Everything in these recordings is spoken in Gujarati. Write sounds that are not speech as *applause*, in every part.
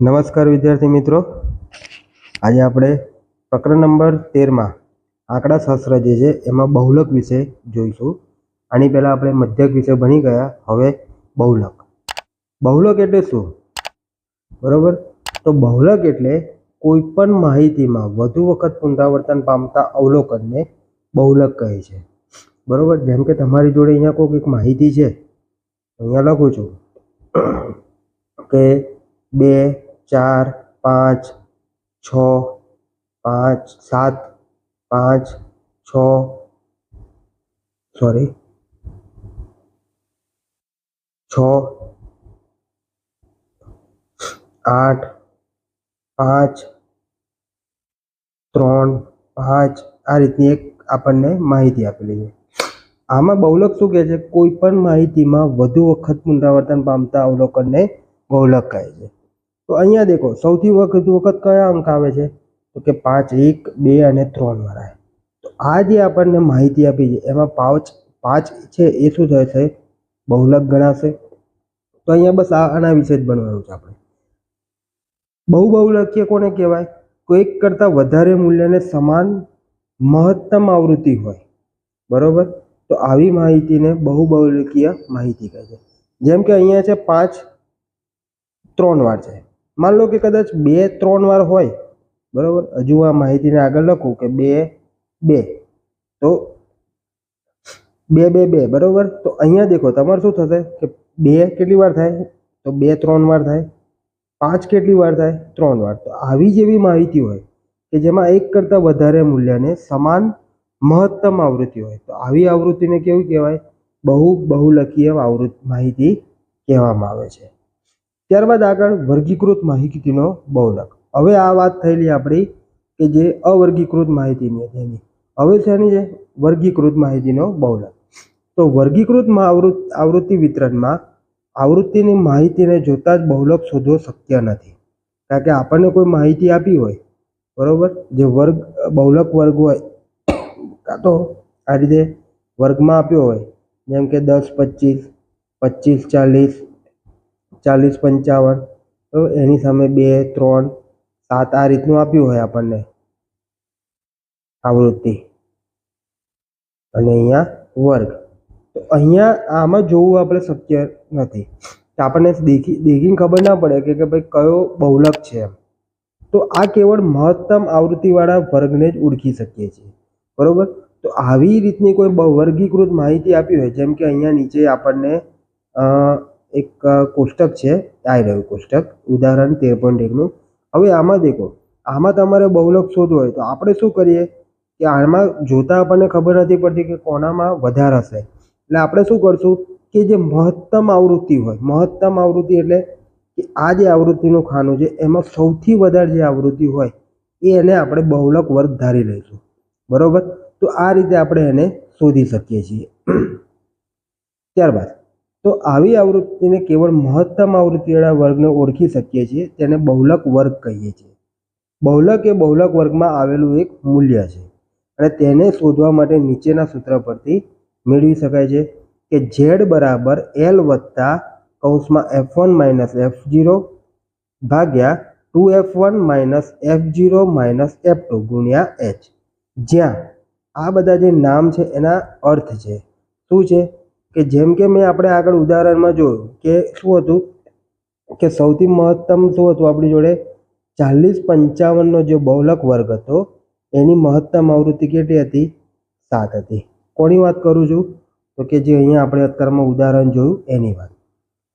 નમસ્કાર વિદ્યાર્થી મિત્રો. આજે આપણે પ્રકરણ નંબર તેરમાં આંકડા શાસ્ત્ર જે છે એમાં બહુલક વિશે જોઈશું. આની પહેલાં આપણે મધ્યક વિશે ભણી ગયા, હવે બહુલક. બહુલક એટલે શું? બરાબર? તો બહુલક એટલે કોઈ પણ માહિતીમાં વધુ વખત પુનરાવર્તન પામતા અવલોકનને બહુલક કહે છે. બરાબર? જેમ કે તમારી જોડે અહીંયા કોઈક માહિતી છે. અહીંયા લખું છું કે બે ચાર, પાંચ, છ, પાંચ, સાત, પાંચ, છ. સોરી છ. આઠ. પાંચ. ત્રણ. પાંચ. આ રીતની એક આપણને માહિતી આપેલી છે. આમાં બહુલક શું કહે છે? કોઈ પણ માહિતીમાં વધુ વખત પુનરાવર્તન પામતા અવલોકનને બહુલક કહે છે. તો અહીંયા દેખો, સૌથી વખત વખત કયા અંક આવે છે? તો કે પાંચ, એક, બે અને ત્રણ વાળા તો આ જે આપણને માહિતી આપી છે, એમાં પાંચ પાંચ છે એ શું થશે? બહુલક ગણાશે. તો અહીંયા બસ આના વિશે જ બનવાનું છે આપણે. બહુ બહુલકીય કોને કહેવાય? કોઈક કરતાં વધારે મૂલ્યને સમાન મહત્તમ આવૃત્તિ હોય. બરોબર? તો આવી માહિતીને બહુ બહુલકીય માહિતી કહે છે. જેમ કે અહીંયા છે પાંચ, ત્રણ વાર છે. માન લો કે કદાચ બે, ત્રણ વાર હોય, બરાબર? હજુ આ માહિતીને આગળ લખું કે બે બે. તો બે બે બે, બરાબર? તો અહીંયા દેખો, તમારે શું થશે કે બે કેટલી વાર થાય? તો બે, ત્રણ વાર થાય. પાંચ કેટલી વાર થાય? ત્રણ વાર. તો આવી જેવી માહિતી હોય કે જેમાં એક કરતાં વધારે મૂલ્યને સમાન મહત્તમ આવૃત્તિ હોય. તો આવી આવૃત્તિને કેવું કહેવાય? બહુ, બહુલકીય આવૃત્તિ માહિતી કહેવામાં આવે છે. ત્યારબાદ આગળ વર્ગીકૃત માહિતીનો બહુલક. હવે આ વાત થયેલી આપણી કે જે અવર્ગીકૃત માહિતીની હતી એની. હવે છે એની છે? વર્ગીકૃત માહિતીનો બહુલક. તો વર્ગીકૃત આવૃત આવૃત્તિ વિતરણમાં આવૃત્તિની માહિતીને જોતા જ બહુલક શોધવો શક્ય નથી. કારણ કે આપણને કોઈ માહિતી આપી હોય, બરોબર? જે વર્ગ, બહુલક વર્ગ હોય, કાં તો આ રીતે વર્ગમાં આપ્યો હોય, જેમ કે દસ, પચીસ પચીસ, ચાલીસ ચાલીસ પંચાવન, તો એની સામે બે, ત્રણ, સાત આ રીતનું આપ્યું હોય આપણને આવૃત્તિ. અને અહીંયા વર્ગ. તો અહીંયા આમાં જોવું આપણે શક્ય નથી. તો આપણને દેખી, દેખીને ખબર ના પડે કે ભાઈ કયો બહુલક છે એમ. તો આ કેવળ મહત્તમ આવૃત્તિવાળા વર્ગને જ ઓળખી શકીએ છીએ. બરોબર? તો આવી રીતની કોઈ વર્ગીકૃત માહિતી આપી હોય, જેમ કે અહીંયા નીચે આપણને એક કોષ્ટક છે આવી રહ્યું કોષ્ટક, ઉદાહરણ તેર પોઈન્ટ એકનું હવે આમાં દેખો, આમાં તમારે બહુલક શોધવું હોય તો આપણે શું કરીએ કે આમાં જોતા આપણને ખબર નથી પડતી કે કોનામાં વધારે હશે. એટલે આપણે શું કરશું કે જે મહત્તમ આવૃત્તિ હોય, મહત્તમ આવૃત્તિ એટલે કે આ જે આવૃત્તિનું ખાનું છે, એમાં સૌથી વધારે જે આવૃત્તિ હોય, એ એને આપણે બહુલક વર્ગ ધારી લઈશું. બરોબર? તો આ રીતે આપણે એને શોધી શકીએ છીએ. *clears throat* ત્યારબાદ તો આવી આવૃત્તિને કેવળ મહત્તમ આવૃત્તિવાળા વર્ગને ઓળખી શકીએ છીએ, તેને બહુલક વર્ગ કહીએ છીએ. બહુલક એ બહુલક વર્ગમાં આવેલું એક મૂલ્ય છે અને તેને શોધવા માટે નીચેના સૂત્ર પરથી મેળવી શકાય છે કે ઝેડ બરાબર એલ વત્તા કૌંસમાં F one minus F zero ભાગ્યા two F one minus F zero minus F two ગુણ્યા એચ જ્યાં આ બધા જે નામ છે એના અર્થ છે. શું છે? કે જેમ કે મેં આપણે આગળ ઉદાહરણમાં જોયું કે શું હતું કે સૌથી મહત્તમ શું હતું આપણી જોડે? ચાલીસ પંચાવનનો જે બહુલક વર્ગ હતો, એની મહત્તમ આવૃત્તિ કેટલી હતી? સાત હતી. કોની વાત કરું છું? તો કે જે અહીંયા આપણે અત્યારમાં ઉદાહરણ જોયું, એની વાત.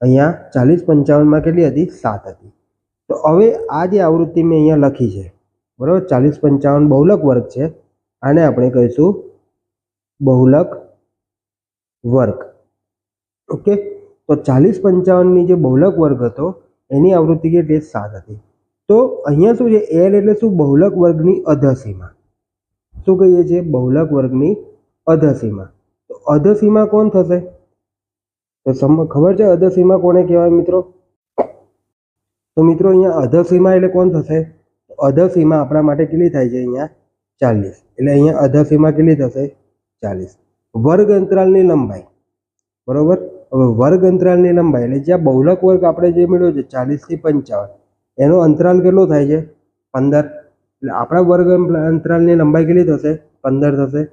અહીંયા ચાલીસ પંચાવનમાં કેટલી હતી? સાત હતી. તો હવે આ જે આવૃત્તિ મેં અહીંયા લખી છે, બરાબર? ચાલીસ પંચાવન બહુલક વર્ગ છે, આને આપણે કહીશું બહુલક વર્ગ. ઓકે? તો ચાલીસ પંચાવનની જે બહુલક વર્ગ હતો, એની આવૃત્તિ કેટલી સાત હતી. તો અહીંયા શું છે? એલ એટલે શું? બહુલક વર્ગની અધસીમા. શું કહીએ છીએ? બહુલક વર્ગની અધસીમા. તો અધસીમા કોણ થશે? તો ખબર છે અધસીમા કોને કહેવાય મિત્રો? તો મિત્રો અહીંયા અધસીમા એટલે કોણ થશે? અધસીમા આપણા માટે કેટલી થાય છે? અહીંયા ચાલીસ. એટલે અહીંયા અધસીમા કેટલી થશે? ચાલીસ. વર્ગ અંતરાલની લંબાઈ. બરોબર? હવે વર્ગ અંતરાલની લંબાઈ એટલે જ્યાં બહુલક વર્ગ આપણે જે મેળવ્યો છે, ચાલીસથી પંચાવન, એનો અંતરાલ કેટલો થાય છે? પંદર. એટલે આપણા વર્ગ અંતરાલની લંબાઈ કેટલી થશે? પંદર થશે.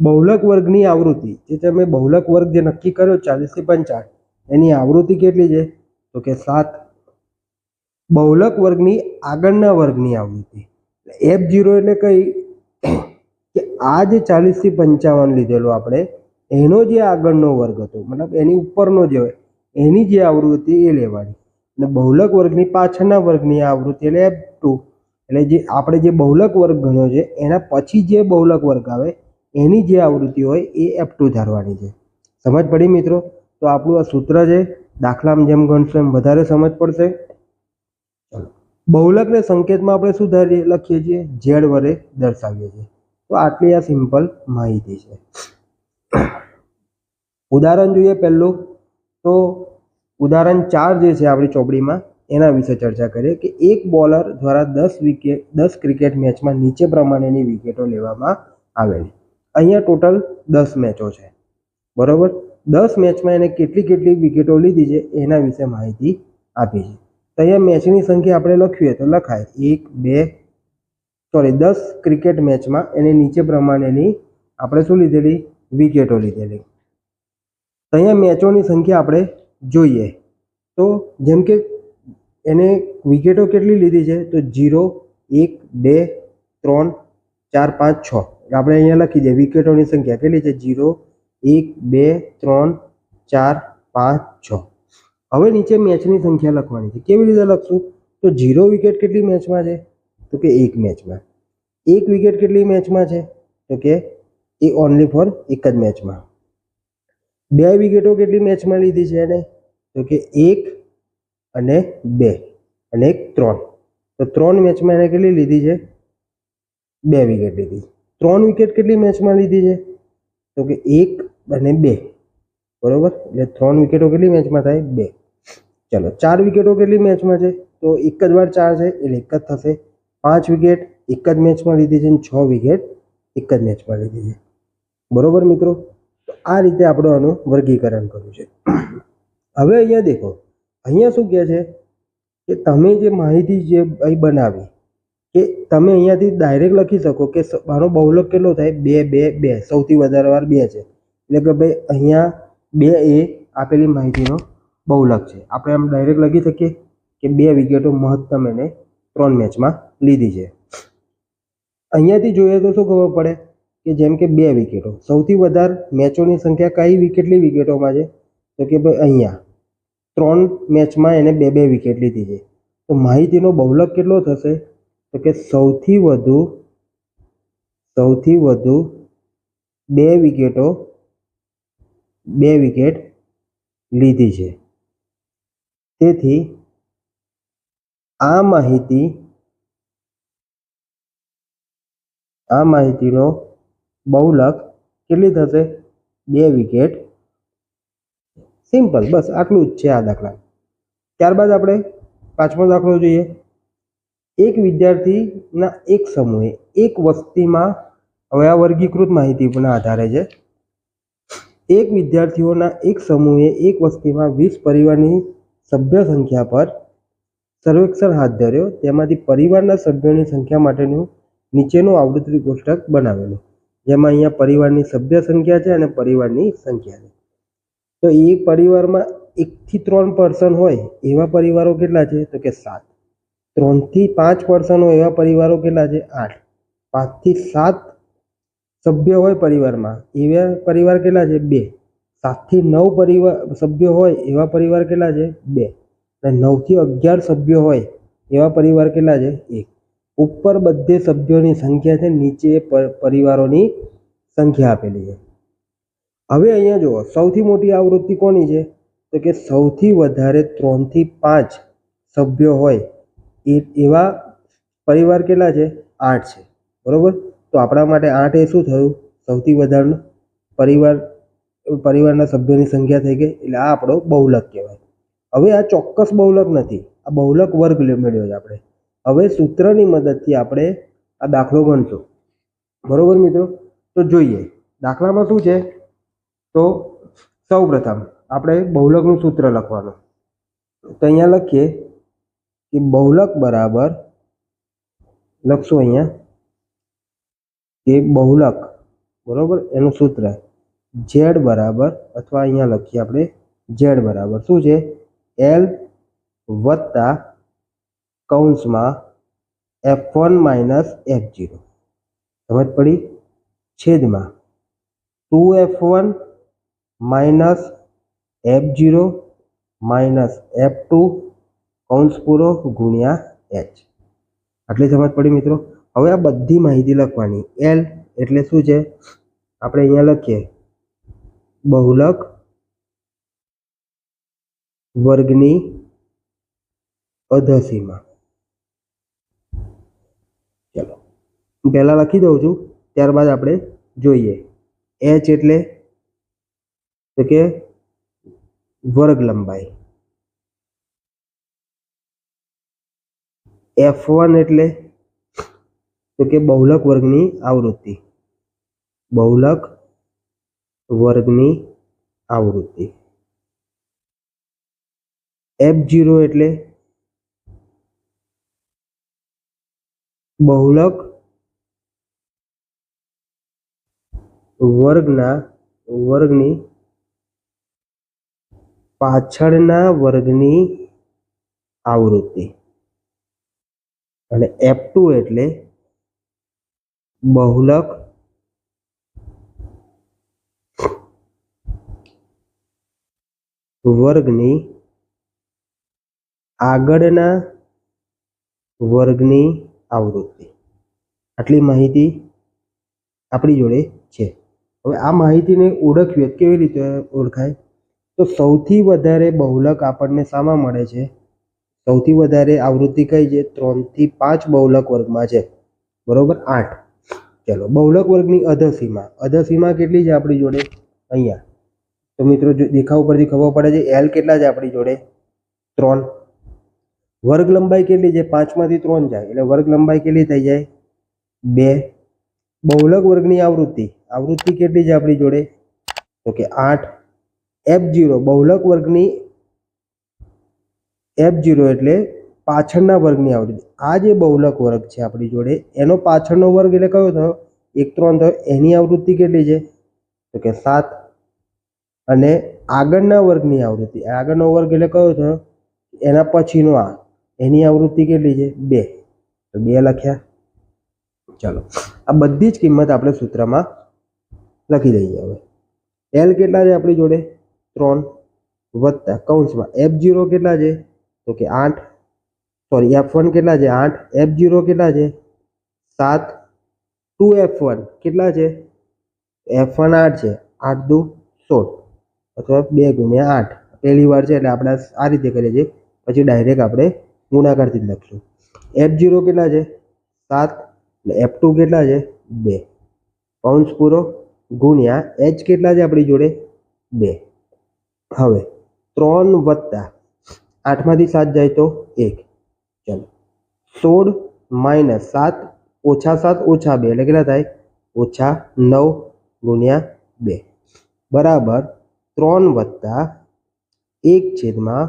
બહુલક વર્ગની આવૃત્તિ, જે તમે બહુલક વર્ગ જે નક્કી કર્યો, ચાલીસથી પંચાવન, એની આવૃત્તિ કેટલી છે? તો કે સાત. બહુલક વર્ગની આગળના વર્ગની આવૃત્તિ. એફ જીરો એટલે કઈ? કે આ જે ચાલીસથી પંચાવન લીધેલું આપણે એનો જે આગળનો વર્ગ હતો, મતલબ એની ઉપરનો જે હોય, એની જે આવૃત્તિ એ લેવાની. અને બહુલક વર્ગની પાછળના વર્ગની આવૃત્તિ એટલે એફ ટુ એટલે જે આપણે જે બહુલક વર્ગ ગણ્યો છે, એના પછી જે બહુલક વર્ગ આવે, એની જે આવૃત્તિ હોય એ એફ ટુ ધારવાની છે. સમજ પડી મિત્રો? તો આપણું આ સૂત્ર છે, દાખલામાં જેમ ગણશો એમ વધારે સમજ પડશે. ચલો. બહુલકને સંકેતમાં આપણે શું ધારીએ, લખીએ છીએ? ઝેડ વડે દર્શાવીએ છીએ. તો આટલી આ સિમ્પલ માહિતી છે. ઉદાહરણ જોઈએ પહેલું તો ઉદાહરણ ચાર જે છે આપણી ચોપડીમાં, એના વિશે ચર્ચા કરીએ કે એક બોલર દ્વારા દસ વિકેટ દસ ક્રિકેટ મેચમાં નીચે પ્રમાણેની વિકેટો લેવામાં આવેલી. અહીંયા ટોટલ દસ મેચો છે. બરોબર? દસ મેચમાં એને કેટલી કેટલી વિકેટો લીધી છે, એના વિશે માહિતી આપી છે. તો અહીંયા મેચની સંખ્યા આપણે લખીએ તો લખાય. એક, બે સોરી દસ ક્રિકેટ મેચમાં એને નીચે પ્રમાણેની આપણે શું લીધેલી? વિકેટો લીધેલી. તો અહીંયા મેચોની સંખ્યા આપણે જોઈએ. તો જેમ કે એને વિકેટો કેટલી લીધી છે? તો જીરો એક, બે, ત્રણ, ચાર, પાંચ, છ. આપણે અહીંયા લખી દઈએ, વિકેટોની સંખ્યા કેટલી છે? જીરો એક, બે, ત્રણ, ચાર, પાંચ, છ. હવે નીચે મેચની સંખ્યા લખવાની છે. કેવી રીતે લખશું? તો જીરો વિકેટ કેટલી મેચમાં છે? તો કે એક મેચમાં. એક વિકેટ કેટલી મેચમાં છે? તો કે એ ઓનલી ફોર એક જ મેચમાં. બે વિકેટો કેટલી મેચમાં લીધી છે એને? તો કે એક અને બે અને એક ત્રણ. તો ત્રણ મેચમાં એને કેટલી લીધી છે? બે વિકેટ લીધી. ત્રણ વિકેટ કેટલી મેચમાં લીધી છે? તો કે એક અને બે. બરોબર? એટલે ત્રણ વિકેટો કેટલી મેચમાં થાય? બે. ચલો, ચાર વિકેટો કેટલી મેચમાં છે? તો એક જ વાર ચાર છે, એટલે એક જ થશે. પાંચ વિકેટ એક જ મેચમાં લીધી છે અને છ વિકેટ એક જ મેચમાં લીધી છે. બરોબર મિત્રો? આ રીતે આપણે આનું વર્ગીકરણ કર્યું છે. હવે અહીંયા દેખો, અહીંયા શું કહે છે કે તમે જે માહિતી જે અહીં બનાવી, કે તમે અહીંયાથી ડાયરેક્ટ લખી શકો કે મારો બહુલક કેટલો થાય? બે બે બે. સૌથી વધારે વાર બે છે. એટલે કે ભાઈ અહીંયા બે એ આપેલી માહિતીનો બહુલક છે. આપણે આમ ડાયરેક્ટ લખી શકીએ કે બે વિકેટો મહત્તમ એને ત્રણ મેચમાં લીધી છે. અહીંયાથી જોઈએ તો શું ખબર પડે? કે જેમ કે બે વિકેટો. સૌથી વધારે મેચોની સંખ્યા કઈ વિકેટલી વિકેટોમાં છે? તો કે ભાઈ અહીંયા. ત્રણ મેચમાં એને બે બે વિકેટ લીધી છે. તો માહિતીનો બહુલક કેટલો થશે? તો કે સૌથી વધુ સૌથી વધુ બે વિકેટો, બે વિકેટ લીધી છે. તેથી આ માહિતી, આ માહિતીનો બહુલક કેટલી થશે? બે વિકેટ. સિમ્પલ, બસ આટલું જ છે આ દાખલા. ત્યારબાદ આપણે પાંચમો દાખલો જોઈએ. એક વિદ્યાર્થીના એક સમૂહે એક વસ્તીમાં હવે આ વર્ગીકૃત માહિતીના આધારે છે. એક વિદ્યાર્થીઓના એક સમૂહે એક વસ્તીમાં વીસ પરિવારની સભ્ય સંખ્યા પર સર્વેક્ષણ હાથ ધર્યો. તેમાંથી પરિવારના સભ્યોની સંખ્યા માટેનું નીચેનું આવૃત્તિ કોષ્ટક બનાવેલું. જેમાં અહીંયા પરિવારની સભ્ય સંખ્યા છે અને પરિવારની સંખ્યા છે. તો એ પરિવારમાં એકથી ત્રણ પર્સન હોય, એવા પરિવારો કેટલા છે? તો કે સાત. ત્રણથી પાંચ પર્સન હોય, એવા પરિવારો કેટલા છે? આઠ. પાંચથી સાત સભ્ય હોય પરિવારમાં, એવા પરિવાર કેટલા છે? બે. સાતથી નવ પરિવાર સભ્ય હોય, એવા પરિવાર કેટલા છે? બે. અને નવથી અગિયાર સભ્યો હોય, એવા પરિવાર કેટલા છે? એક. ઉપર બધે સભ્યોની સંખ્યા છે, નીચે પરિવારોની સંખ્યા આપેલી છે. હવે અહીંયા જુઓ, સૌથી મોટી આવૃત્તિ કોની છે? તો કે સૌથી વધારે ત્રણથી પાંચ સભ્યો હોય, એ, એવા પરિવાર કેટલા છે? આઠ છે. બરોબર? તો આપણા માટે આઠ એ શું થયું? સૌથી વધારેનો પરિવાર, પરિવારના સભ્યોની સંખ્યા થઈ ગઈ, એટલે આ આપણો બહુલક કહેવાય. હવે આ ચોક્કસ બહુલક નથી, આ બહુલક વર્ગ મેળવ્યો છે આપણે. હવે સૂત્રની મદદથી આપણે આ દાખલો ગણશું. બરોબર મિત્રો? તો જોઈએ. દાખલામાં શું છે? તો સૌ આપણે બહુલકનું સૂત્ર લખવાનું. તો અહીંયા લખીએ કે બહુલક બરાબર લખશું અહીંયા કે બહુલક, બરોબર? એનું સૂત્ર ઝેડ બરાબર અથવા અહીંયા લખીએ આપણે ઝેડ બરાબર. શું છે? એલ વત્તા કૌંસમાં F one minus F zero સમજ પડી? છેદમાં two F one minus F zero minus F two કૌંસ પૂરો ગુણ્યા એચ આટલી સમજ પડી મિત્રો? હવે આ બધી માહિતી લખવાની. એલ એટલે શું છે? આપણે અહીંયા લખીએ. બહુલક વર્ગની અધસીમા ચલો હું પહેલાં લખી દઉં છું, ત્યારબાદ આપણે જોઈએ. એચ એટલે તો કે વર્ગ લંબાઈ. એફ વન એટલે તો કે બહુલક વર્ગની આવૃત્તિ. બહુલક વર્ગની આવૃત્તિ. એફ જીરો એટલે બહુલક વર્ગના, વર્ગની પાછળના વર્ગની આવૃત્તિ. અને એફ ટુ એટલે બહુલક વર્ગની આગળના વર્ગની આવૃત્તિ. આટલી માહિતી આપણી જોડે છે. હવે આ માહિતીને ઓળખવી કેવી રીતે ઓળખાય? તો સૌથી વધારે બહુલક આપણને શામાં મળે છે? સૌથી વધારે આવૃત્તિ કઈ છે? ત્રણથી પાંચ બહુલક વર્ગમાં છે. બરોબર? આઠ. ચલો, બહુલક વર્ગની અધસીમા. અધસીમા કેટલી છે આપણી જોડે? અહીંયા. તો મિત્રો દેખાવ પરથી ખબર પડે છે એલ કેટલા છે આપણી જોડે? ત્રણ. વર્ગ લંબાઈ કેટલી છે? પાંચમાંથી ત્રણ જાય. એટલે વર્ગ લંબાઈ કેટલી થઈ જાય? બે. બહુલક વર્ગની આવૃત્તિ. આવૃત્તિ કેટલી છે આપણી જોડે? તો કે આઠ. એફ જીરો બહુલક વર્ગની એફ જીરો એટલે પાછળના વર્ગની આવૃત્તિ. આ જે બહુલક વર્ગ છે આપણી જોડે, એનો પાછળનો વર્ગ એટલે કયો થયો? એક ત્રણ થયો. એની આવૃત્તિ કેટલી છે? તો કે સાત. અને આગળના વર્ગની આવૃત્તિ. આગળનો વર્ગ એટલે કયો થયો? એના પછીનો આ. એની આવૃત્તિ કેટલી છે? બે. તો બે લખ્યા. ચલો. આ બધી જ કિંમત આપણે સૂત્રમાં લખી દઈએ હવે. એલ કેટલા છે આપણી જોડે? ત્રણ વત્તા કૌંસમાં. એફ જીરો કેટલા છે? તો કે આઠ. સોરી એફ વન કેટલા છે? આઠ. એફ જીરો કેટલા છે? સાત. ટુ એફ વન કેટલા છે? એફ વન આઠ છે. આઠ દુ સોળ. અથવા બે ગુણ્યા આઠ. પહેલી વાર છે એટલે આપણે આ રીતે કરીએ છીએ. પછી ડાયરેક્ટ આપણે ગુણાકારથી જ લખીશું. એફ જીરો કેટલા છે? સાત. એટલે એફ ટુ કેટલા છે? બે. કૌંસ પૂરો ગુણ્યા એચ કેટલા છે આપણી જોડે? બે. હવે ત્રણ વત્તા આઠમાંથી સાત જાય તો એક. ચલો. સોળ માઇનસ સાત ઓછા સાત ઓછા બે. એટલે કેટલા થાય? ઓછા નવ ગુણ્યા બે. બરાબર. ત્રણ વત્તા એક છેદમાં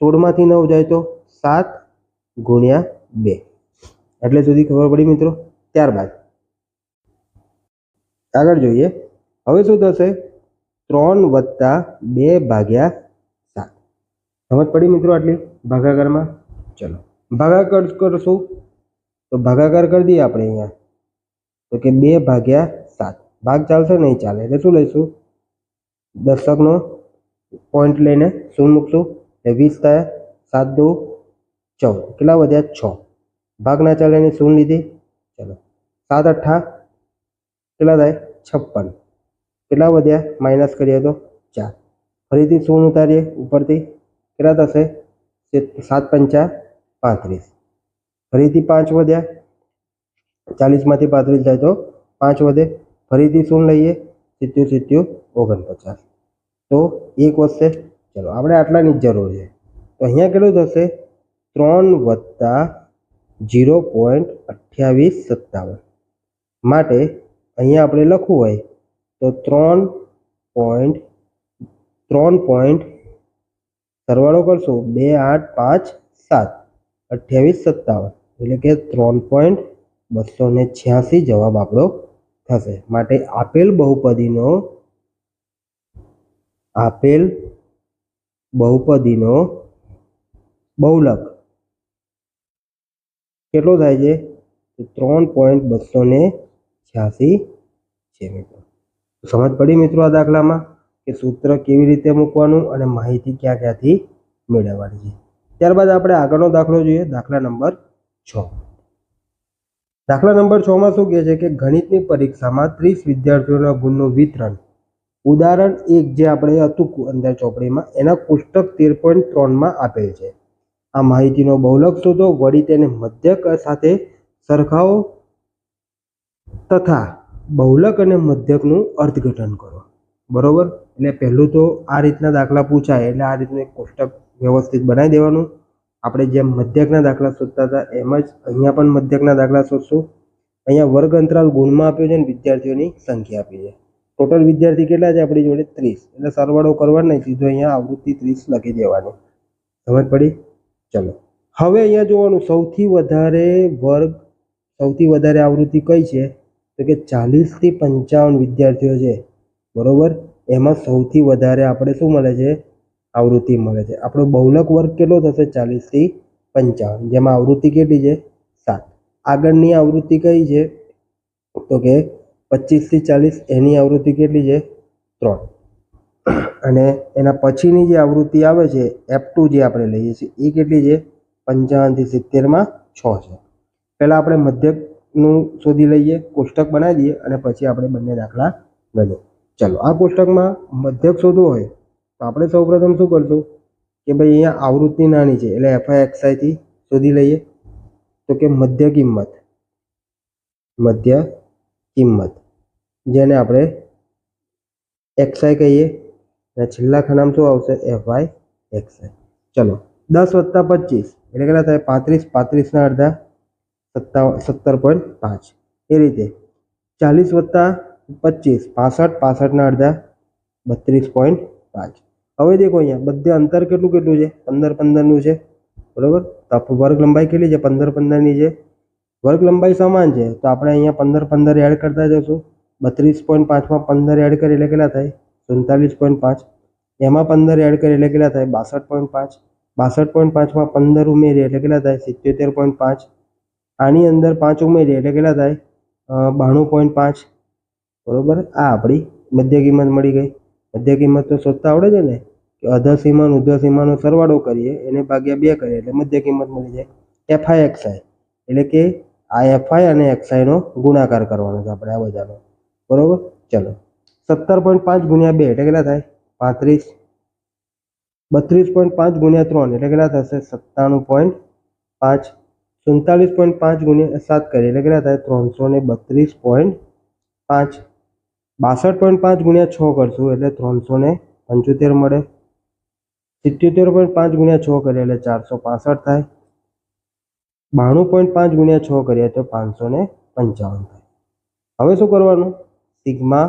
સોળમાંથી નવ જાય તો સાત ગુણ્યા બે. એટલે સુધી ખબર પડી મિત્રો? ત્યારબાદ આગળ જોઈએ. હવે શું થશે? ત્રણ વત્તા બે ભાગ્યા સાત. સમજ પડી મિત્રો આટલી? ભાગાકારમાં? ચલો. ભાગાકાર કરશું. તો ભાગાકાર કરી દઈએ આપણે અહીંયા. તો કે બે ભાગ્યા સાત. ભાગ ચાલશે નહીં ચાલે. એટલે શું લઈશું? દશકનો પોઈન્ટ લઈને શું મૂકશું? એટલે વીસ થાય. સાત દો ચૌદ. કેટલા વધ્યા? છ. ભાગ ના ચાલે એની શૂન્ય લીધી? ચલો. સાત અઠ્ઠા કેટલા થાય? છપ્પન. કેટલા વધ્યા? માઇનસ કરીએ તો ચાર. ફરીથી શૂન્ય ઉતારીએ? ઉપરથી કેટલા થશે? સાત પંચા પાંત્રીસ. ફરીથી પાંચ વધ્યા. ચાલીસમાંથી પાંત્રીસ જાય તો પાંચ વધે. ફરીથી શૂન્ય લઈએ? સિત્યું સિત્યું ઓગણપચાસ. તો એક વધશે. ચલો, આપણે આટલાની જ જરૂર છે. તો અહીંયા કેટલું થશે? ત્રણ વત્તા જીરો પોઈન્ટ અઠ્યાવીસ સત્તાવન. માટે અહીંયા આપણે લખવું હોય તો ત્રણ પોઈન્ટ ત્રણ પોઈન્ટ સરવાળો કરશો બે, આઠ, પાંચ, સાત. અઠ્યાવીસ, સત્તાવન. એટલે કે ત્રણ પોઈન્ટ બસો ને છ્યાસી જવાબ આપણો થશે. માટે આપેલ બહુપદીનો આપેલ બહુપદીનો બહુલક કેટલો થાય છે? ત્રણ પોઈન્ટ બસો ને છ્યાસી છે સમજ પડી મિત્રો આ દાખલામાં કે સૂત્ર કેવી રીતે મૂકવાનું અને માહિતી ક્યાં ક્યાંથી મેળવવાની છે. ત્યારબાદ આપણે આગળનો દાખલો જોઈએ, દાખલા નંબર છ. દાખલા નંબર છ માં શું કહે છે કે ગણિતની પરીક્ષામાં ત્રીસ વિદ્યાર્થીઓના ગુણનું વિતરણ. ઉદાહરણ એક જે આપણે હતું અંદર ચોપડીમાં, એના પુસ્તક તેર પોઈન્ટ ત્રણમાં આપેલ છે. આ માહિતીનો બહુલક શોધો, વળી તેને મધ્યક સાથે સરખાવો તથા બહુલક અને મધ્યકનું અર્થઘટન કરો. બરોબર? એટલે પહેલું તો આ રીતના દાખલા પૂછાય, એટલે આ રીતનું એક કોષ્ટક વ્યવસ્થિત બનાવી દેવાનું. આપણે જેમ મધ્યકના દાખલા શોધતા હતા, એમ જ અહીંયા પણ મધ્યકના દાખલા શોધશું. અહીંયા વર્ગ અંતરાલ ગુણમાં આપ્યો છે અને વિદ્યાર્થીઓની સંખ્યા આપી છે. ટોટલ વિદ્યાર્થી કેટલા છે આપણી જોડે? ત્રીસ. એટલે સરવાળો કરવાનો નહીં, સીધો અહીંયા આવૃત્તિ ત્રીસ લખી દેવાની. સમજ પડી? ચલો. હવે અહીંયા જોવાનું સૌથી વધારે વર્ગ સૌથી વધારે આવૃત્તિ કઈ છે? તો કે ચાલીસથી પંચાવન વિદ્યાર્થીઓ છે. બરાબર? એમાં સૌથી વધારે આપણે શું મળે છે? આવૃત્તિ મળે છે. આપણો બહુલક વર્ગ કેટલો થશે? ચાલીસથી પંચાવન. જેમાં આવૃત્તિ કેટલી છે? સાત. આગળની આવૃત્તિ કઈ છે? તો કે પચીસથી ચાલીસ, એની આવૃત્તિ કેટલી છે? ત્રણ. અને એના પછીની જે આવૃત્તિ આવે છે, એફ ટુ જે આપણે લઈએ છીએ એ કેટલી છે? પંચાવનથી સિત્તેરમાં છ છે. પહેલાં આપણે મધ્યકનું શોધી લઈએ, કોષ્ટક બનાવી દઈએ અને પછી આપણે બંને દાખલા ગણીએ. ચલો, આ કોષ્ટકમાં મધ્યક શોધવું હોય, તો આપણે સૌપ્રથમ શું કરશું? કે ભાઈ અહીંયા આવૃત્તિ નાની છે, એટલે એફઆઈ એક્સઆઈથી શોધી લઈએ. તો કે મધ્ય કિંમત મધ્ય કિંમત, જેને આપણે એક્સઆઈ કહીએ. અને છેલ્લા ખાનામાં શું આવશે? એફઆઈ એક્સઆઈ ચલો, દસ વત્તા પચીસ, એટલે કેટલા થાય? પાંત્રીસ, પાંત્રીસના અડધા. સત્તાવન સત્તર પોઈન્ટ પાંચ એ રીતે ચાલીસ વત્તા પચીસ પાસઠ પાસઠના અડધા બત્રીસ પોઈન્ટ પાંચ હવે દેખો અહીંયા બધે અંતર કેટલું કેટલું છે પંદર પંદરનું છે બરોબર તો વર્ગ લંબાઈ કેટલી છે પંદર પંદરની છે વર્ગ લંબાઈ સમાન છે તો આપણે અહીંયા પંદર પંદર એડ કરતા જશું બત્રીસ પોઈન્ટ પાંચમાં પંદર એડ કરીએ એટલે કેટલા થાય સુડતાલીસ પોઈન્ટ પાંચ એમાં પંદર એડ કરીએ એટલે કેટલા થાય બાસઠ પોઈન્ટ પાંચ બાસઠ પોઈન્ટ પાંચમાં પંદર ઉમેરીએ એટલે કેટલા થાય સિત્યોતેર પોઈન્ટ પાંચ આની અંદર પાંચ ઉમેરીએ એટલે કેટલા થાય? બાણું પોઈન્ટ પાંચ. બરોબર? આ આપણી મધ્ય કિંમત મળી ગઈ. મધ્ય કિંમત તો શોધતા આવડે છે ને? કે અધર સીમાન ઉધર સીમાનો સરવાળો કરીએ, એને ભાગ્યા બે કરીએ એટલે મધ્ય કિંમત મળી જાય. F I, X I. એટલે કે આ એફઆઈ અને એક્સઆઈનો ગુણાકાર કરવાનો છે આપણે આ બધાનો. બરોબર? ચલો. સત્તર પોઈન્ટ પાંચ ગુણ્યા બે એટલે કેટલા થાય? પાંત્રીસ. બત્રીસ પોઈન્ટ પાંચ ગુણ્યા ત્રણ એટલે કેટલા થશે? સત્તાણું પોઈન્ટ પાંચ. સુડતાલીસ પોઈન્ટ પાંચ ગુણ્યા સાત કરીએ. એટલે કેટલા થાય? ત્રણસો ને બત્રીસ પોઈન્ટ પાંચ, બાસઠ પોઈન્ટ પાંચ ગુણ્યા છ કરશું. એટલે ત્રણસો ને પંચોતેર મળે. સિત્યોતેર પોઈન્ટ પાંચ ગુણ્યા છ કરીએ, એટલે ચારસો પાસઠ થાય. બાણું પોઈન્ટ પાંચ ગુણ્યા છ કરીએ, તો પાંચસો ને પંચાવન થાય. હવે શું કરવાનું? સિગ્મા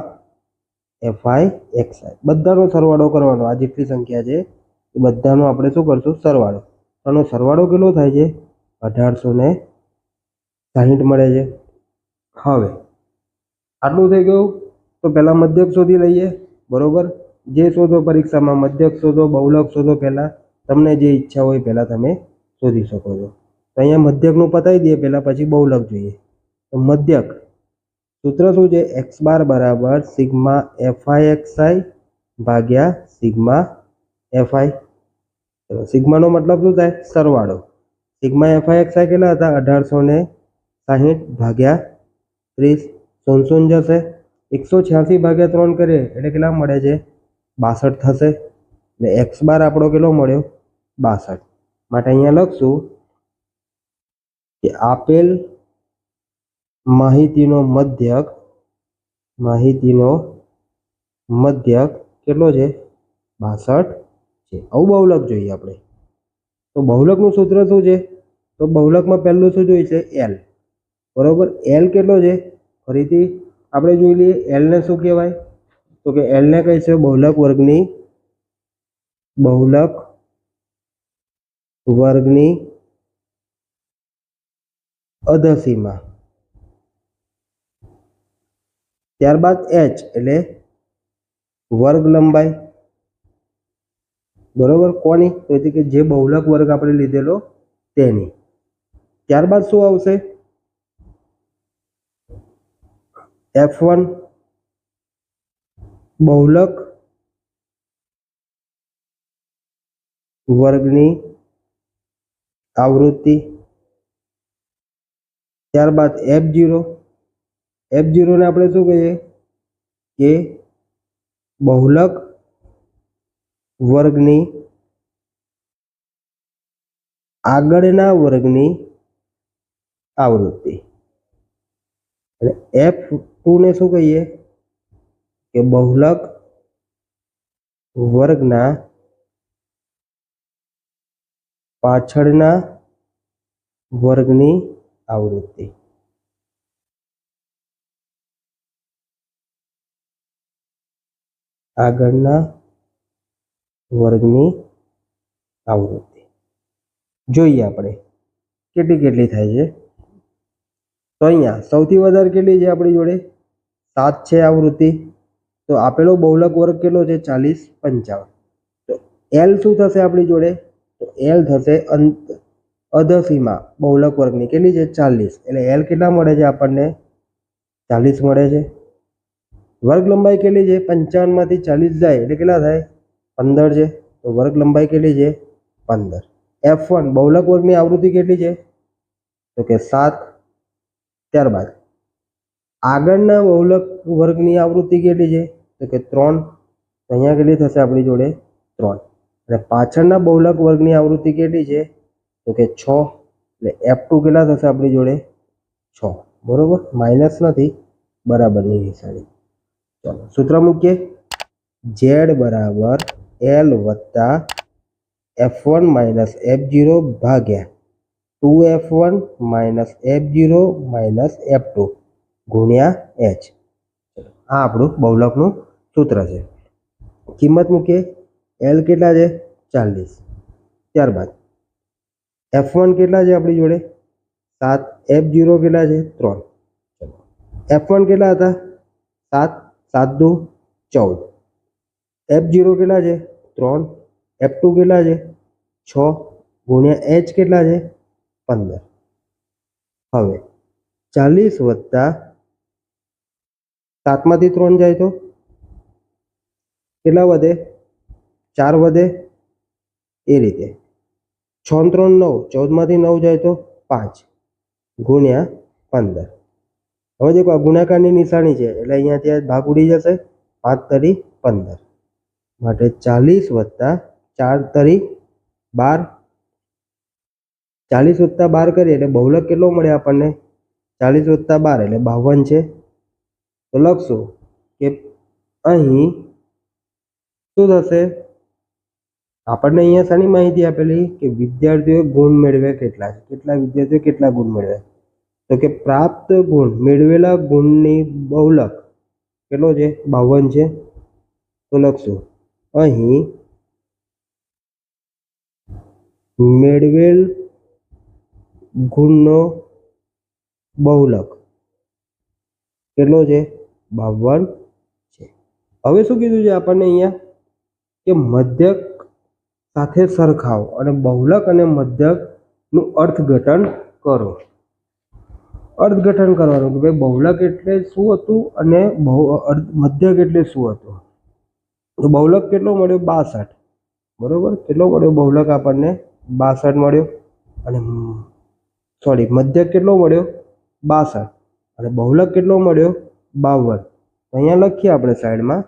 એફઆઈ એક્સઆઈ બધાનો સરવાળો કરવાનો. આ જેટલી સંખ્યા છે, એ બધાનો આપણે શું કરશું? સરવાળો. આનો સરવાળો કેટલો થાય છે? અઢારસો ને સાહીઠ મળે છે. હવે, આટલું થઈ ગયું, તો પહેલાં મધ્યક શોધી લઈએ, બરોબર? જે શોધો પરીક્ષામાં, મધ્યક શોધો, બહુલક શોધો પહેલાં, તમને જે ઈચ્છા હોય પહેલાં તમે શોધી શકો છો. તો અહીંયા મધ્યકનું પતાવી દઈએ, પહેલાં પછી બહુલક જોઈએ. તો મધ્યક, સૂત્ર શું છે? એક્સ બાર બરાબર sigma F I X I ભાગ્યા સિગ્મા એફઆઈ. સિગ્માનો મતલબ શું થાય? સરવાળો. સિગ્મા એફઆઈ કેટલા હતા? અઢારસો ને સાહીઠ ભાગ્યા ત્રીસ. સોનસોન જશે. એકસો છ્યાસી ભાગ્યા ત્રણ કરીએ એટલે કેટલા મળે છે? બાસઠ થશે. એટલે એક્સ બાર આપણો કેટલો મળ્યો? બાસઠ. માટે અહીંયા લખશું કે આપેલ માહિતીનો મધ્યક માહિતીનો મધ્યક કેટલો છે? બાસઠ છે. આવું બહુ લખ જોઈએ આપણે. તો બહુલકનું સૂત્ર શું છે? તો બહુલકમાં પહેલું શું જોઈએ છે? એલ બરાબર? એલ કેટલો છે? ફરીથી આપણે જોઈ લઈએ એલને શું કહેવાય? તો કે એલને કહે છે બહુલક વર્ગની બહુલક વર્ગની અધસીમા. ત્યારબાદ એચ એટલે વર્ગ લંબાઈ. બરોબર? કોની? તો એટલે કે જે બહુલક વર્ગ આપણે લીધેલો તેની. ત્યારબાદ શું આવશે? એફ વન બહુલક વર્ગની આવૃત્તિ. ત્યારબાદ એફ જીરો એફ જીરોને આપણે શું કહીએ? કે બહુલક વર્ગની આગળના વર્ગની આવૃત્તિ. અને એફ ટુ ને શું કહીએ? કે બહુલક વર્ગના પાછળના વર્ગની આવૃત્તિ. આગળના વર્ગની આવૃત્તિ. જોઈએ આપણે કેટલી કેટલી થાય છે. તો અહીંયા સૌથી વધારે કેટલી છે આપણી જોડે? સાત છે આવૃત્તિ. તો આપેલો બહુલક વર્ગ કેટલો છે? ચાલીસ પંચાવન. તો એલ શું થશે આપણી જોડે? તો એલ થશે અંત અધસીમા બહુલક વર્ગની કેટલી છે? ચાલીસ. એટલે એલ કેટલા મળે છે આપણને? ચાલીસ મળે છે. વર્ગ લંબાઈ કેટલી છે? પંચાવનમાંથી ચાલીસ જાય એટલે કેટલા થાય? પંદર છે, તો વર્ગ લંબાઈ કેટલી છે? પંદર. એફ વન બહુલક વર્ગની આવૃત્તિ કેટલી છે? તો કે સાત. ત્યારબાદ, આગળના બહુલક વર્ગની આવૃત્તિ કેટલી છે? તો કે ત્રણ. તો અહીંયા કેટલી થશે આપણી જોડે? ત્રણ. અને પાછળના બહુલક વર્ગની આવૃત્તિ કેટલી છે? તો કે છ. એટલે એફ ટુ કેટલા થશે આપણી જોડે? છ. બરોબર? માઇનસ નથી. બરાબરની નિશાની. ચાલો, સૂત્ર મૂકીએ. ઝેડ બરાબર એલ વત્તા F one minus F zero ભાગ્યા two F one minus F zero minus F two ગુણ્યા એચ આ આપણું બહુલકનું સૂત્ર છે. કિંમત મૂકીએ. એલ કેટલા છે? ચાલીસ. ત્યારબાદ એફ વન કેટલા છે આપણી જોડે? સાત. એફ જીરો કેટલા છે? ત્રણ. એફ વન કેટલા હતા? સાત. સાત દુ ચૌદ. એફ જીરો કેટલા છે? ત્રણ. એફ ટુ કેટલા છે? છ. ગુણ્યા એચ કેટલા છે? પંદર. હવે ચાલીસ વત્તા સાતમાંથી ત્રણ જાય તો? કેટલા વધે? ચાર વધે? એ રીતે. છ ને ત્રણ નવ. ચૌદમાંથી નવ જાય તો પાંચ. ગુણ્યા પંદર. હવે દેખો આ ગુણાકારની નિશાની છે. એટલે અહીંયાથી આ ભાગ ઉડી જશે. પાંચ તરી પંદર. માટે ચાલીસ વત્તા ચાર તરી બાર. ચાલીસ વત્તા બાર કરીએ એટલે બહુલક કેટલો મળે આપણને? ચાલીસ વત્તા બાર એટલે બાવન છે. તો લખશું કે અહીં શું થશે? આપણને અહીંયા શાની માહિતી આપેલી કે વિદ્યાર્થીઓએ ગુણ મેળવે કેટલા છે? કેટલા વિદ્યાર્થીઓ કેટલા ગુણ મેળવે તો કે પ્રાપ્ત ગુણ, મેળવેલા ગુણની બહુલક કેટલો છે? બાવન છે. તો લખશું. અહીં મેળવેલ ગુણનો બહુલક. કેટલો છે? બાવન છે. હવે શું કીધું છે આપણને અહીંયા? કે મધ્યક સાથે સરખાવો અને બહુલક અને મધ્યકનું અર્થઘટન કરો. અર્થઘટન કરવાનું કે ભાઈ બહુલક એટલે શું હતું અને બહુ મધ્યક એટલે શું હતું? તો બહુલક કેટલો મળ્યો? બાસઠ. બરોબર? કેટલો મળ્યો બહુલક આપણને? બાસઠ મળ્યો. અને સોરી મધ્યક કેટલો મળ્યો? બાસઠ. અને બહુલક કેટલો મળ્યો? બાવન. અહીંયા લખીએ આપણે સાઈડમાં.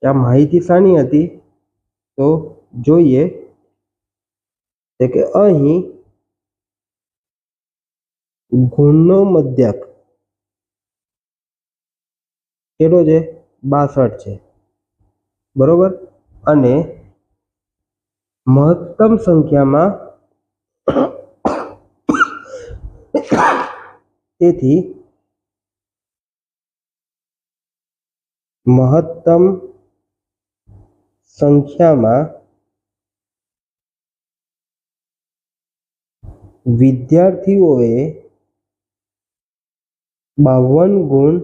ત્યાં માહિતી શાની હતી? તો જોઈએ. તો કે અહીં ગુણનો મધ્યક કેટલો છે? બાસઠ છે. બરોબર? અને મહત્તમ સંખ્યામાં તેથી મહત્તમ સંખ્યામાં વિદ્યાર્થીઓએ બાવન ગુણ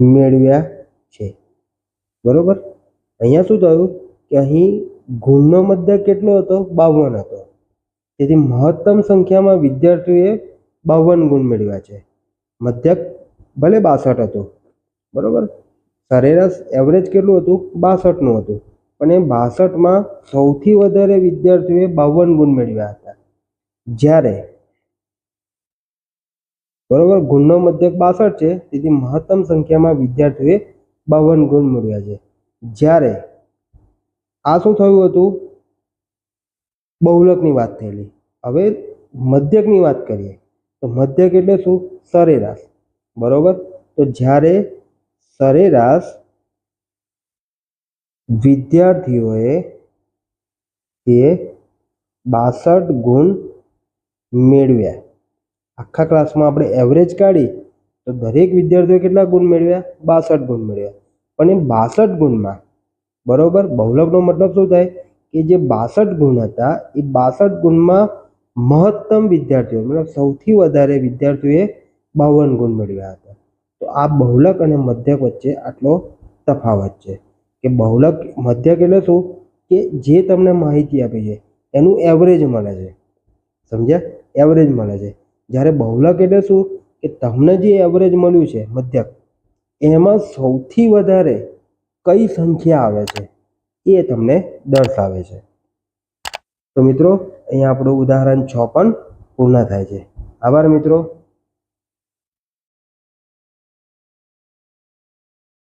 મેળવ્યા છે. બરોબર? અહીંયા શું થયું કે અહીં ગુણનો મધ્ય કેટલો હતો? બાવન હતો. તેથી મહત્તમ સંખ્યામાં વિદ્યાર્થીઓએ બાવન ગુણ મેળવ્યા છે. મધ્યક ભલે બાસઠ હતું. બરોબર? સરેરાશ એવરેજ કેટલું હતું? બાસઠનું હતું. પણ એ બાસઠમાં સૌથી વધારે વિદ્યાર્થીઓએ બાવન ગુણ મેળવ્યા હતા. જ્યારે બરોબર, ગુણનો મધ્યક બાસઠ છે, તેથી મહત્તમ સંખ્યામાં વિદ્યાર્થીઓએ બાવન ગુણ મળ્યા છે. જ્યારે આ શું થયું હતું? બહુલકની વાત થયેલી. હવે મધ્યકની વાત કરીએ. તો મધ્યક એટલે શું? સરેરાશ. બરોબર? તો જ્યારે સરેરાશ વિદ્યાર્થીઓએ એ બાસઠ ગુણ મેળવ્યા. આખા ક્લાસમાં આપણે એવરેજ કાઢી, તો દરેક વિદ્યાર્થીઓએ કેટલા ગુણ મેળવ્યા? બાસઠ ગુણ મેળવ્યા. પણ એ બાસઠ ગુણમાં, બરોબર? બહુલકનો મતલબ શું થાય? કે જે બાસઠ ગુણ હતા, એ બાસઠ ગુણમાં મહત્તમ વિદ્યાર્થીઓ, મતલબ સૌથી વધારે વિદ્યાર્થીઓએ બાવન ગુણ મેળવ્યા હતા. તો આ બહુલક અને મધ્યક વચ્ચે આટલો તફાવત છે. કે બહુલક, મધ્યક એટલે શું? કે જે તમને માહિતી આપી છે, એનું એવરેજ મળે છે. સમજ્યા? એવરેજ મળે છે. જ્યારે બહુલક એટલે શું? કે તમને જે એવરેજ મળ્યું છે મધ્યક, એમાં સૌથી વધારે કઈ સંખ્યા આવે છે? એ તમને દર્શાવે છે. તો મિત્રો, અહીંયા આપણું ઉદાહરણ છ પણ પૂર્ણ થાય છે. આભાર મિત્રો.